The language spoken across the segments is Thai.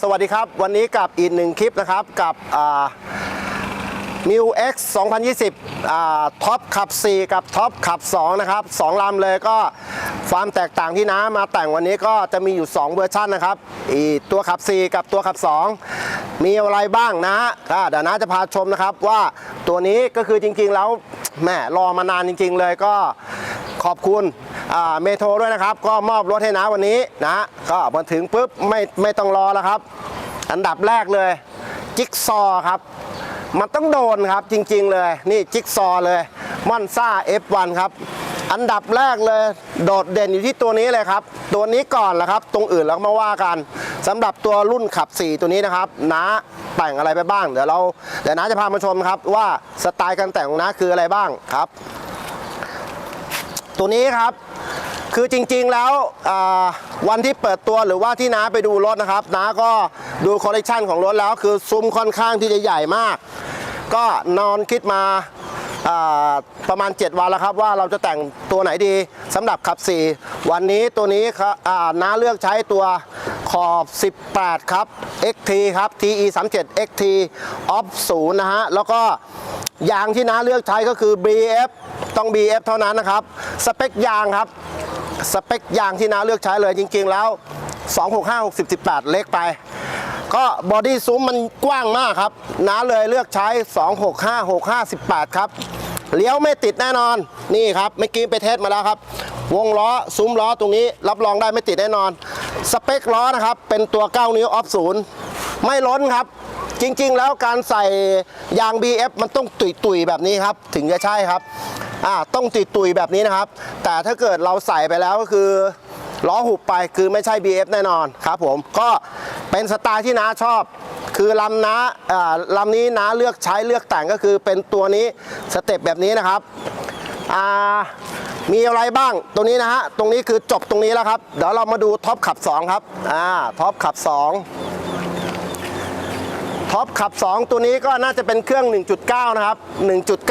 สวัสดีครับวันนี้กับอีกหนึ่งคลิปนะครับกับมิว X 2020อ่าท็อปขับ 4 กับท็อปขับ 2 นะครับ2ลำเลยก็ความแตกต่างที่น้ามาแต่งวันนี้ก็จะมีอยู่ 2 เวอร์ชันนะครับอีตัวขับ 4 กับตัวขับ 2 มีอะไรบ้างนะก็เดี๋ยวน้าจะพาชมนะครับว่าตัวนี้ก็คือจริงๆแล้วแหมรอมานานจริง ๆ เลยก็ขอบคุณ เมโทรด้วยนะครับ ก็มอบรถให้นะวันนี้นะก็มาถึงปุ๊บไม่ไม่ต้องรอแล้วครับ อันดับแรกเลย จิ๊กซอครับ มันต้องโดนครับจริงๆเลย นี่จิ๊กซอเลยมอนซ่า F1 ครับ อันดับแรกเลย โดดเด่นอยู่ที่ตัวนี้เลยครับ ตัวนี้ก่อนแหละครับ ตรงอื่นเรามาว่ากันสำหรับตัวรุ่นขับ 4 ตัวนี้นะครับนะแต่งอะไรไปบ้าง เดี๋ยวเราเดี๋ยวน้าจะพามาชมครับว่าสไตล์การแต่งของน้าคืออะไรบ้างครับ ตัวนี้ครับคือจริงๆแล้ววันที่เปิดตัวหรือว่าที่น้าไปดูรถนะครับน้าก็ดูคอลเลกชันของรถแล้วคือซุ้มค่อนข้างที่จะใหญ่มาก ก็นอนคิดมาประมาณ 7 วันแล้วครับว่าเราจะแต่งตัวไหนดีสำหรับขับ 4 วันนี้ตัวนี้ครับน้าเลือกใช้ตัวขอบ 18 ครับ XT ครับ TE 37 XT Off 0นะฮะ แล้วก็ยางที่น้าเลือกใช้ก็คือ BF ต้อง BF เท่านั้นนะครับ สเปคยางครับ สเปคยางที่น้าเลือกใช้เลยจริง ๆ แล้ว 265 60 18 เล็กไป ก็บอดี้ซุ้มมันกว้างมากครับน้าเลยเลือกใช้ 265 65 18 ครับ เลี้ยวไม่ติดแน่นอน นี่ครับเมื่อกี้ไปเทสมาแล้วครับ วงล้อซุ้มล้อตรงนี้รับรองได้ไม่ติดแน่นอน สเปคล้อนะครับ เป็นตัว 9 นิ้วออฟศูนย์ไม่ล้นครับจริงๆ แล้วการใส่ยาง BF มันต้องตุยๆ แบบนี้ครับ ถึงจะใช่ครับ อ่าต้องติดตุยแบบนี้นะครับ แต่ถ้าเกิดเราใส่ไปแล้วก็คือล้อหุบไปคือไม่ใช่ BF แน่นอนครับผมก็เป็นสไตล์ที่น้าชอบ คือลำน้าอ่าลำนี้น้าเลือกใช้เลือกแต่งก็คือเป็นตัวนี้สเต็ปแบบนี้นะครับอ่ามีอะไรบ้างตรงนี้นะฮะตรงนี้คือจบตรงนี้แล้วครับ เดี๋ยวเรามาดูท็อปขับ 2 ครับอ่าท็อปขับ 2 ท็อปขับ 2 ตัวนี้ก็น่าจะเป็นเครื่อง 1.9 นะครับ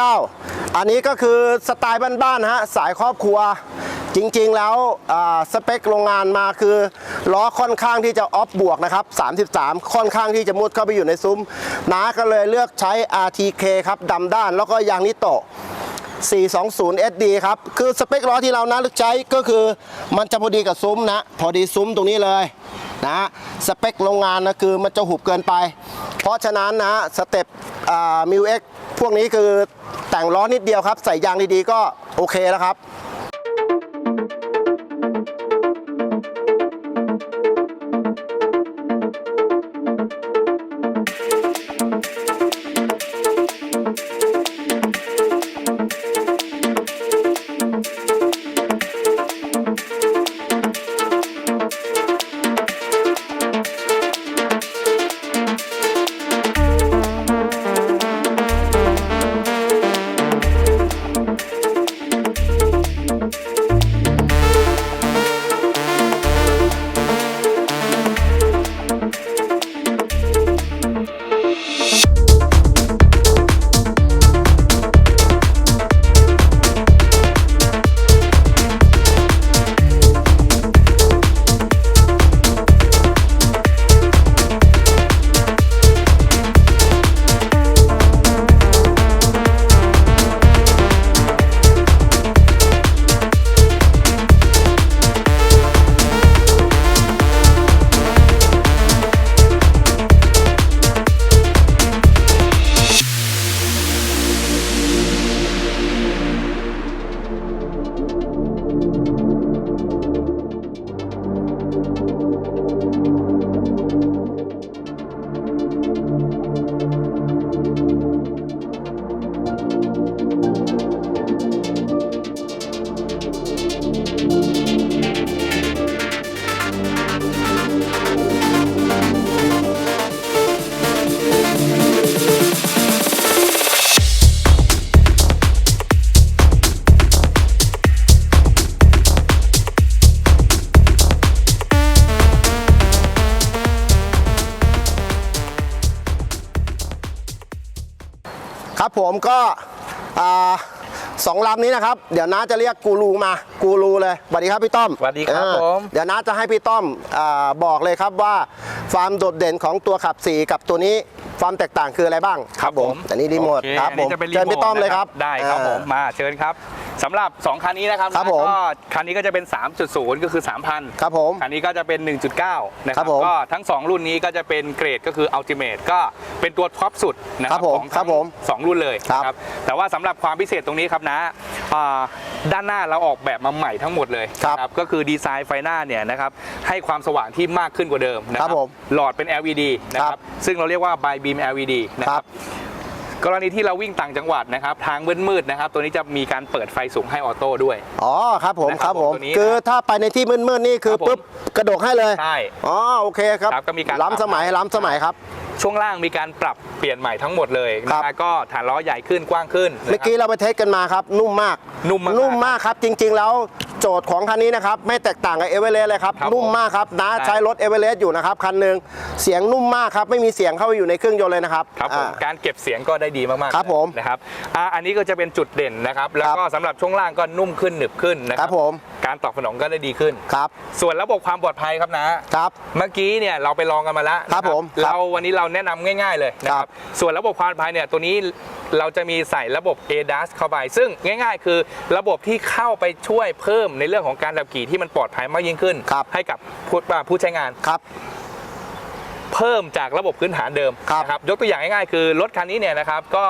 1.9 อันนี้ก็คือสไตล์บ้านๆฮะสายครอบครัวจริงๆ แล้วสเปคโรงงานมาคือล้อค่อนข้างที่จะออฟบวกนะครับ 33 ค่อนข้างที่จะมุดเข้าไปอยู่ในซุ้มน้าก็เลยเลือกใช้ RTK ครับดำด้านแล้วก็ยางนิโตะ 420 SD ครับ คือสเปคล้อที่เรานะเลือกใช้ก็คือมันจะพอดีกับซุ้มนะ พอดีซุ้มตรงนี้เลย นะสเปคโรงงานนะคือมันจะหุบเกินไป เพราะฉะนั้นนะสเต็ปมิวเอ็กพวกนี้คือแต่งล้อนิดเดียวครับ ใส่ยางดีๆก็โอเคแล้วครับ ผมก็อ่าสองลำนี้นะครับ เดี๋ยวน้าจะเรียกกูรูมากูรูเลยสวัสดีครับพี่ต้อมสวัสดีครับเออผมเดี๋ยวน้าจะให้พี่ต้อมอาบอกเลยครับว่าความโดดเด่นของตัวขับสีกับตัวนี้ ความแตกต่างคืออะไรบ้างอันนี้รีโมทโอเคครับอันผนี้มจะเป็นรีเชิญโมพี่ทต้อมเลยนะครับได้ครับอ่าผมมาเชิญครับสำหรับ 2 คันนี้นะครับครับผมก็คันนี้ก็จะเป็น 3.0 ก็คือ 3,000ครับผมคันนี้ก็จะเป็น 1.9 นะคครัรับบผมก็ทั้ง 2 รุ่นนี้ก็จะเป็นเกรดก็คือ Ultimate ก็เป็นตัวท็อปสุดนะคครัรับบผมของครับผมสองรุ่นเลยครับนะแต่ว่าสำหรับความพิเศษตรงนี้ครับนะอ่า ด้านหน้าเราออกแบบมาใหม่ทั้งหมดเลยครับนะก็คือดีไซน์ไฟหน้าเนี่ยนะครับให้ความสว่างที่มากขึ้นกว่าเดิมนะคครัรับบผมหลอดเป็น LED นะคครัรับบซึ่งเราเรียกว่า by beam LED นะคครัรับบ กรณีที่เราวิ่งต่างจังหวัดนะครับทางมืดๆนะครับ ตัวนี้จะมีการเปิดไฟสูงให้ออโต้ด้วย อ๋อครับผมนะคครัรับบผมตัวนี้คือถ้าไปในที่มืดๆนี่คือครับผม ปุ๊บกระโดดให้เลยใช่ อ๋อโอเคครับครับก็มีการ ล้ำสมัยล้ำสมัยครับ ช่วงล่างมีการปรับเปลี่ยนใหม่ทั้งหมดเลยครันะบฮะก็ฐานล้อใหญ่ขึ้นกว้างขึ้นเมื่อกี้เราไปเทสกันมาครับ นุ่มมากนุ่มมากนุ่มมากครับจริง ๆ แล้ว โจทย์ของคันนี้นะครับ ไม่แตกต่างกับเอเวอเรสต์เลยครับ ครับนุ่มมากครับน้าใช่ใช้รถเอเวอเรสต์อยู่นะครับ คันหนึ่งเสียงนุ่มมากครับ ไม่มีเสียงเข้าไปอยู่ในเครื่องยนต์เลยนะครับครับผมอ่า การเก็บเสียงก็ได้ดีมากๆครับผมนะครับอ่าอันนี้ก็จะเป็นจุดเด่นนะครับ แล้วก็สำหรับช่วงล่างก็นุ่มขึ้นหนึบขึ้นนะคครัรับผม การตอบสนองก็ได้ดีขึ้น ครับ ส่วนระบบความปลอดภัยครับนะครับ เมื่อกี้เนี่ยเราไปลองกันมาแล้วนะครับผมครับเราวันนี้เราแนะนำง่าย ๆเลยนะคครัรับบ ส่วนระบบความปลอดภัยเนี่ยตัวนี้เราจะมีใส่ระบบ ADAS เข้าไป ซึ่งง่าย ๆ คือระบบที่เข้าไปช่วยเพิ่มในเรื่องของการขับขี่ที่มันปลอดภัยมากยิ่งขึ้น ครับ ให้กับผู้อ่าผู้ใช้งาน ครับ เพิ่มจากระบบพื้นฐานเดิมครับ นะครับยกตัวอย่างง่ายๆคือรถคันนี้เนี่ยนะครับก็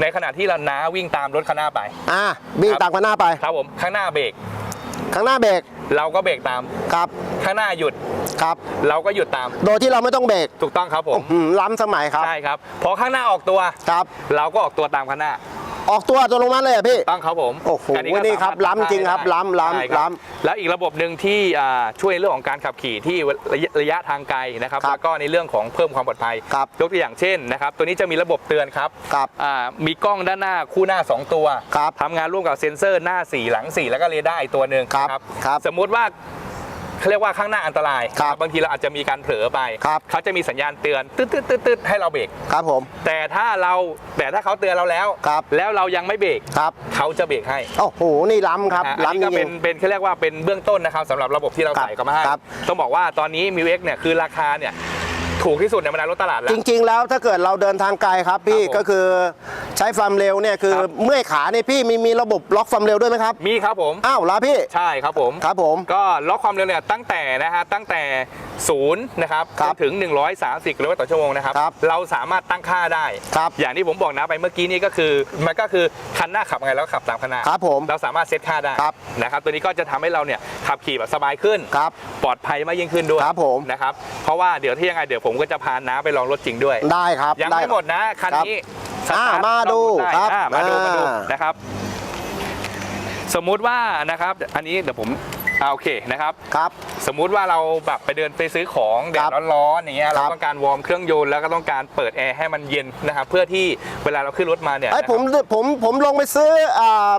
ในขณะที่เราน้าวิ่งตามรถคันหน้าไป อ่าวิ่งครับตามกันหน้าไป ครับผมข้างหน้าเบรก ข้างหน้าเบรกเราก็เบรกตาม ครับ ข้างหน้าหยุดครับ เราก็หยุดตาม โดยที่เราไม่ต้องเบรกถูกต้องครับผม อืมล้ำสมัยครับ ใช่ครับพอข้างหน้าออกตัว ครับ เราก็ออกตัวตามข้างหน้า ออกตัวตัวลงมาเลยเหรอพี่ ต้องครับผมโอ้โหนนี้ก็นี่ครับสามารถล้ำจริงครับได้ล้ำล้ำใช่ครับล้แล้วอีกระบบหนึ่งที่อ่าช่วยในเรื่องของการขับขี่ที่ระยะระยะทางไกลนะครับครับแล้วก็ในเรื่องของเพิ่มความปลอดภัยครับยกตัวอย่างเช่นนะครับตัวนี้จะมีระบบเตือนครับครับอ่ามีกล้องด้านหน้าคู่หน้า 2 ตัวครับทำงานร่วมกับเซ็นเซอร์หน้า 4 หลัง 4 แล้วก็เรดาร์อีกตัวหนึ่งครับนะครับ สมมุติว่า เขาเรียกว่าข้างหน้าอันตรายครับบางทีเราอาจจะมีการเผลอไปครับ เขาจะมีสัญญาณเตือนตึ๊ดตึ๊ดตึ๊ดตึ๊ดให้เราเบรกครับผม แต่ถ้าเราแต่ถ้าเขาเตือนเราแล้ว ครับ แล้วเรายังไม่เบรกครับเขาจะเบรกให้โอ้โหนี่ล้ำครับอะอันล้ำนี้จก็เป็รินง เป็นเขาเรียกว่าเป็นเบื้องต้นนะครับสำหรับระบบที่เราครับใส่เข้ามาให้ครับ ต้องบอกว่าตอนนี้มิวเอ็กเนี่ยคือราคาเนี่ยถูกที่สุดในบรรดารถตลาดแล้ว จริง ๆ แล้วถ้าเกิดเราเดินทางไกลครับพี่ครับผมก็คือใช้ความเร็วเนี่ยคือครับ เมื่อยขาเนี่ยพี่มีมีระบบล็อกความเร็วด้วยไหมครับมีครับผม อ้าวลาพี่ใช่ครับผม ครับผม ก็ล็อกความเร็วเนี่ยตั้งแต่นะฮะตั้งแต่ศูนย์นะครับครัจบนถึง 130กิโลเมตรต่อชั่วโมงนะครับ ครับเราสามารถตั้งค่าได้ ครับอย่างที่ผมบอกนะไปเมื่อกี้นี่ก็คือ มันก็คือคันหน้าขับไงแล้วขับตามคันหน้าครับผมเราสามารถเซตค่าได้ครับนะครับ ตัวนี้ก็จะทำให้เราเนี่ยขับขี่แบบสบายขึ้น ครับปลอดภัยมากยิ่งขึ้นด้วยครับผม นะครับเพราะว่าเดี๋ยวที่ยังไงเดี๋ยวผมก็จะพาน้าไปลองรถจริงด้วย ได้ครับยังด้ ไม่หมดนะ คันนี้ สอ่าตร์ทมาดูได้ครับอ่ามาดูมาดูอ่านนะครับ สมมุติว่านะครับ อันนี้เดี๋ยวผมอ่าโอเคนะครับ ครับ สมมุติว่าเราแบบไปเดินไปซื้อของแดครัดบร้อนๆอย่างเงี้ยครัเราบต้องการวอร์มเครื่องยนต์แล้วก็ต้องการเปิดแอร์ให้มันเย็นนะครับเพื่อที่เวลาเราขึ้นรถมาเนี่ยไอ้ยนะครับผมผมผมลงไปซื้ออ่า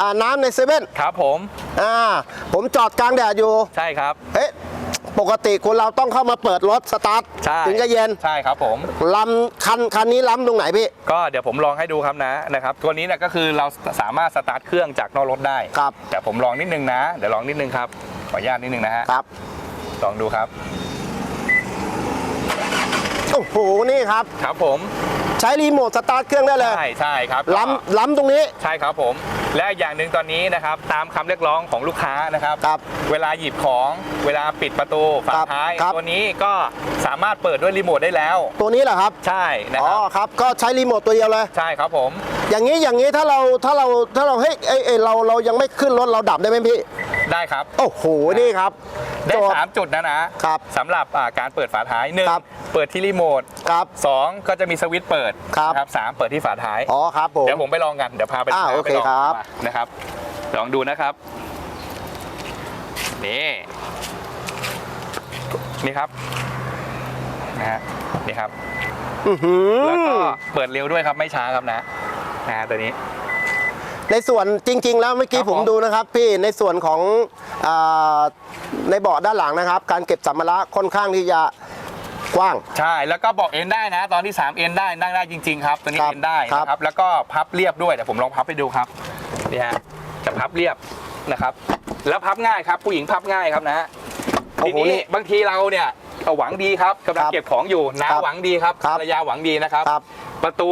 อ่าน้ำในเซเว่นครับผม อ่าผมจอดกลางแดดอยู่ ใช่ครับเอ๊ะ ปกติคนเราต้องเข้ามาเปิดรถสตาร์ทใช่ถึงจะเย็นใช่ครับผมลำคันคันนี้ล้ำตรงไหนพี่ ก็เดี๋ยวผมลองให้ดูครับนะนะครับตัวนี้เนี่ยก็คือเราสามารถสตาร์ทเครื่องจากนอกรถได้ครับ แต่ผมลองนิดนึงนะ เดี๋ยวลองนิดนึงครับขออนุญาตนิดนึงนะฮะครับลองดูครับโอ้โหนี่ครับครับผม ใช้รีโมทสตาร์ทเครื่องได้เลยใช่ใช่ครับล้ำล้ำตรงนี้ใช่ครับผม และอีกอย่างหนึ่งตอนนี้นะครับตามคำเรียกร้องของลูกค้านะครับ ครับ เวลาหยิบของเวลาปิดประตูฝาครับท้าย ครับ ตัวนี้ก็สามารถเปิดด้วยรีโมทได้แล้ว ตัวนี้เหรอครับใช่นะอ๋คอรับครับก็ใช้รีโมทตัวเดียวเลย ใช่ครับผม อย่างนี้อย่างนี้ถ้าเราถ้าเราถ้าเราเฮ้ยเอ้ยเอ้ยเราเรายังไม่ขึ้นรถเราดับได้ไหมพี่ ได้ครับโอ้โหนี่ครับ ได้ โจทย์สามจุดนะนะครับสำหรับอ่าการเปิดฝาท้ายหนึ่งครับเปิดที่รีโมทครับสองก็จะมีสวิตช์เปิดครับ นะสามเปิดที่ฝาท้าย อ๋อครับผม เดี๋ยวผมไปลองกัน เดี๋ยวพาไปอ่าพาโอไปเคลองครับ มานะครับ ลองดูนะครับ นี่ นี่ครับ นะฮะ นี่ครับ อื้อหือแล้วก็เปิดเร็วด้วยครับ ไม่ช้าครับนะ นะฮะตัวนี้ ในส่วนจริง ๆ แล้วเมื่อกี้ครับผมผมดูนะครับ พี่ในส่วนของอาในเบาะด้านหลังนะครับ การเก็บสัมภาระค่อนข้างที่จะกว้าง ใช่ แล้วก็บอกเอ็นได้นะ ตอนที่3เอ็นได้นั่งได้จริง ๆ ครับ ตัวนี้ครับเอ็นได้ครับ นะครับ แล้วก็พับเรียบด้วยเดี๋ยวผมลองพับให้ดูครับนี่ฮะจะพับเรียบนะครับ แล้วพับง่ายครับ ผู้หญิงพับง่ายครับนะฮะโอ้ทีโหนี้นี่บางทีเราเนี่ยเอาหวังดีครับกำลังครับเก็บของอยู่น้าครับหวังดีครับครับภรรยาหวังดีนะครับ ครับ ประตู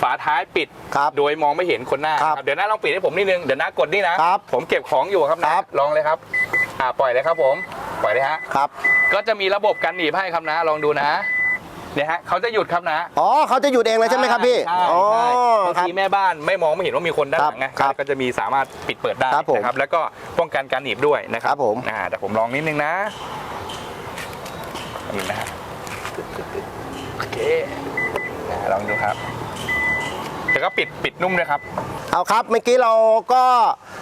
ฝาท้ายปิด ครับโดยมองไม่เห็นคนหน้าครับครับเดี๋ยวน้าลองปิดให้ผมนิดนึงเดี๋ยวน้ากดนี่นะครับ ผมเก็บของอยู่ครับนะครับลองเลยครับอ่าปล่อยเลยครับผมปล่อยเลยฮะครับก็จะมีระบบกันหนีบให้ครับนะลองดูนะเนี่ยฮะเขาจะหยุดครับนะอ๋อเขาจะหยุดเองเลยใช่ไหมครับพี่ใช่อ๋อใช่บางครับ ทีแม่บ้านไม่มองไม่เห็นว่ามีคนด้านหลังไงครับก็จะมีสามารถปิดเปิดได้ครับผมนะครับแล้วก็ป้องกันการหนีบด้วยนะครัครับผม อ่าแต่ผมลองนิดนึงนะนี่นะฮะโอเคนะ ลองดูครับแล้วก็ปิดปิดนุ่มด้วยครับ เอาครับเมื่อกี้เราก็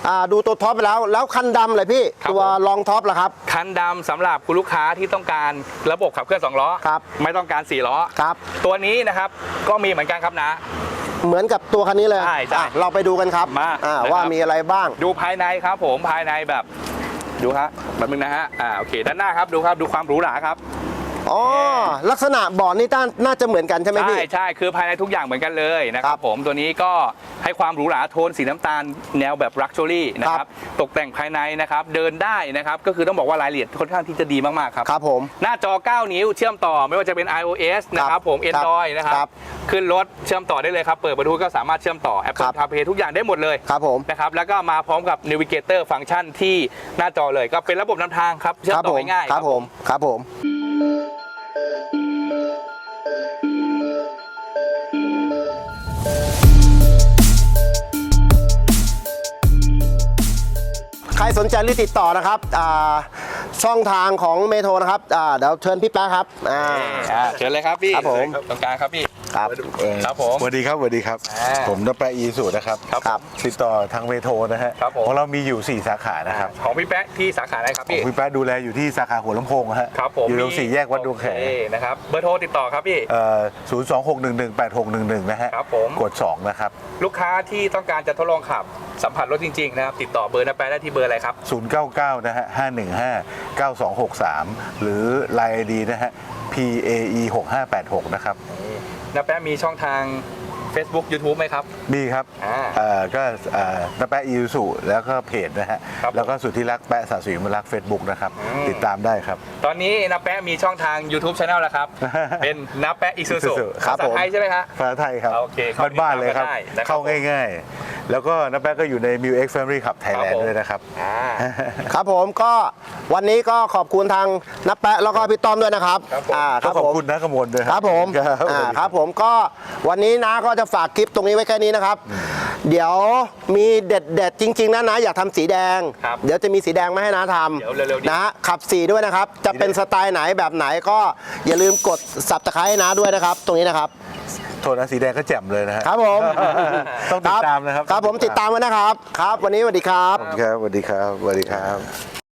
อ่าดูตัวท็อปไปแล้ว แล้วคันดำเลยพี่ ครับตัวผม รองท็อปเหรอครับ คันดำสำหรับคุณลูกค้าที่ต้องการระบบขับเคลื่อนสองล้อ ครับ ไม่ต้องการสี่ล้อ ครับ ตัวนี้นะครับก็มีเหมือนกันครับนะ เหมือนกับตัวคันนี้เลยใช่ใช่อะเราไปดูกันครับมาอ่นะครับ ว่ามีอะไรบ้าง ดูภายในครับผมภายในแบบ ดูครับแบบนึงนะฮะอ่าโอเค ด้านหน้าครับดูครับดูความหรูหราครับ อ๋อลักษณะเบาะนี่ต้านน่าจะเหมือนกันใช่ไหมใช่พี่ใช่คือภายในทุกอย่างเหมือนกันเลยนะคครัรับบผมตัวนี้ก็ให้ความหรูหราโทนสีน้ำตาลแนวแบบรักช u รี่นะคครัรับ บ ตกแต่งภายในนะครับ เดินได้นะครับ ก็คือต้องบอกว่ารายละเอียดค่อนข้างที่จะดีมาก ๆ ครับ ครับผม หน้าจอ 9 นิ้วเชื่อมต่อไม่ว่าจะเป็น iOS นะครับผม ครับ Android นะคครัรับบ ขึ้นรถเชื่อมต่อได้เลยครับ เปิดประตูก็สามารถเชื่อมต่อ ครั Apple บ CarPlay ทุกอย่างได้หมดเลยครับผม นะครับแล้วก็มาพร้อมกับ Navigator ฟังก์ชันที่หน้าจอเลยก็เป็นระบบนำทางครับ เชื่อมครับต่ผอมง่ายๆ ครับผม ครับผม สนใจรีบติดต่อนะครับอ่าช่องทางของเมโทรนะครับอ่าเดี๋ยวเชิญพี่แป๊ะครับอ่าอ่าเชิญเลยครับพี่ครับผมตรงกลางครับพี่ ครับครับผมสวัสดีครับสวัสดีครับ อ่าผมนแปะอีสูนะครับครับครับติดต่อทางเมโทรนะฮะครับผม ของเรามีอยู่ 4 สาขานะครับของพี่แป๊ะที่สาขาไหนครับของพี่ พี่แป๊ะดูแลอยู่ที่สาขาหัวลำโพงนะฮะครับผมอยู่ตรงสี่แยกวัดดวงแขโอเคนะครับเบอร์โทรติดต่อครับพี่เอ่อศูนย์สองหกหนึ่งหนึ่งแปดหกหนึ่งหนึ่งนะฮะครับผม กด 2 นะครับลูกค้าที่ต้องการจะทดลองขับสัมผัสรถจริงๆนะครับติดต่อเบอร์นาแปะได้ที่เบอร์อะไรครับ099นะฮะ515 9263หรือ Line ID นะฮะ PAE 6586นะครับ นาแปะมีช่องทาง Facebook YouTube ไหมครับ มีครับอ่าเอ่อก็เอ่อน้าแปะอีสุแล้วก็เพจนะฮะ ครับแล้วก็สุดที่รักแปะสาสุยมรัก Facebook นะครับ อืม ติดตามได้ครับ ตอนนี้นาแปะมีช่องทาง YouTube Channel แล้วครับ เป็นนาแปะอีซูซู Isuzu ครับภาษาผม ไทยใช่ไหมฮะ ภาษาไทยครับ โอเคเข้าบ้านๆเลยครับ ติดตามกันได้นะครับ เข้าง่าย ๆ แล้วก็น้าแป๊กก็อยู่ใน m ิว X Family Club ครับ Thailand ผมด้วยนะครับ อ่า ครับผมก็วันนี้ก็ขอบคุณทางนับแปะแล้วก็พี่ต้อมด้วยนะครับครับผมอ่าคก็รับขอบผมคุณนะกมลด้วยครับผมครับอ่าครับผมก็วันนี้นะก็จะฝากคลิปตรงนี้ไว้แค่นี้นะครับ เดี๋ยวมีเด็ดเด็ดๆจริง ๆนะนะอยากทำสีแดง ครับเดี๋ยวจะมีสีแดงมาให้นะทเดี๋ยวเร็วๆนี้ำนะฮะขับสีด้วยนะครับ จะเป็นสไตล์ไหนแบบไหนก็อย่าลืมกดสับตะไคร้นะด้วยนะครับ ตรงนี้นะครับ โทษนะสีแดงก็แจ่มเลยนะฮะครับผมต้องติดตามนะครับครับผมติดตามไว้นะครับ ครับ วันนี้สวัสดีครับ ครับสวัสดีครับสวัสดีครับ